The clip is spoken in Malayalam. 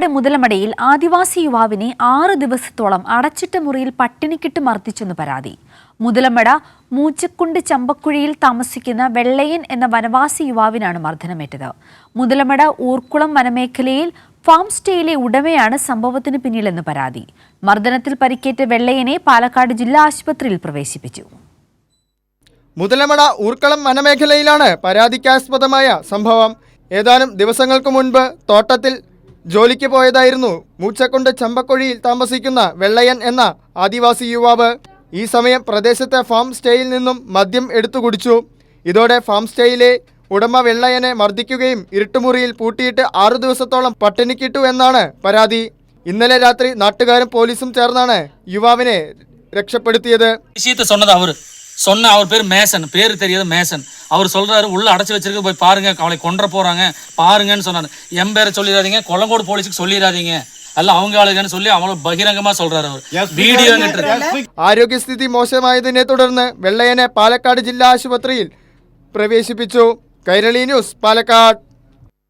പാലക്കാട് മുതലമടയിൽ ആദിവാസി യുവാവിനെ ആറ് ദിവസത്തോളം അടച്ചിട്ട മുറിയിൽ പട്ടിണിക്കിട്ട് മർദ്ദിച്ചെന്ന് പരാതി. മുതലമട മൂച്ചക്കുണ്ട് ചമ്പക്കുഴിയിൽ താമസിക്കുന്ന വെള്ളയൻ എന്ന വനവാസി യുവാവിനാണ് മർദ്ദനമേറ്റത്. മുതലമട ഊർക്കുളം വനമേഖലയിൽ ഫാം സ്റ്റേയിലെ ഉടമയാണ് സംഭവത്തിന് പിന്നിലെന്ന് പരാതി. മർദ്ദനത്തിൽ പരിക്കേറ്റ വെള്ളയനെ പാലക്കാട് ജില്ലാ ആശുപത്രിയിൽ പ്രവേശിപ്പിച്ചു. മുതലമട ഊർക്കളം വനമേഖലയിലാണ് പരാതിക്കാസ്പദമായ സംഭവം. ഏതാനും ദിവസങ്ങൾക്ക് മുൻപ് തോട്ടത്തിൽ ജോലിക്ക് പോയതായിരുന്നു മൂച്ചക്കുണ്ട് ചമ്പക്കുഴിയിൽ താമസിക്കുന്ന വെള്ളയൻ എന്ന ആദിവാസി യുവാവ് ഈ സമയം പ്രദേശത്തെ ഫാം സ്റ്റേയിൽ നിന്നും മദ്യം എടുത്തു കുടിച്ചു ഇതോടെ ഫാം സ്റ്റേയിലെ ഉടമ വെള്ളയനെ മർദ്ദിക്കുകയും ഇരുട്ടുമുറിയിൽ പൂട്ടിയിട്ട് ആറു ദിവസത്തോളം പട്ടിണിക്കിട്ടു എന്നാണ് പരാതി ഇന്നലെ രാത്രി നാട്ടുകാരും പോലീസും ചേർന്നാണ് യുവാവിനെ രക്ഷപ്പെടുത്തിയത് விஷயத்த சொன்னது அவரு சொன்ன அவர் பேர் மேசன் பேர் தெரியாது மேசன் அவர் சொல்றாரு உள்ள அடைச்சு வச்சிருக்கு போய் பாருங்க அவளை கொன்ற போறாங்க பாருங்கன்னு சொன்னாரு என் பேரை சொல்லிடாதீங்க கொல்லங்கோடு போலீஸுக்கு சொல்லிடாதீங்க எல்லாம் அவங்க ஆளுங்கன்னு சொல்லி அவளை பகிரங்கமா சொல்றாரு அவர் வீடியோ இருக்கு ആരോഗ്യസ്ഥിതി മോശമായതിനെ തുടർന്ന് വെള്ളയനെ പാലക്കാട് ജില്ലാ ആശുപത്രിയിൽ പ്രവേശിപ്പിച്ചു കൈരളി ന്യൂസ് പാലക്കാട്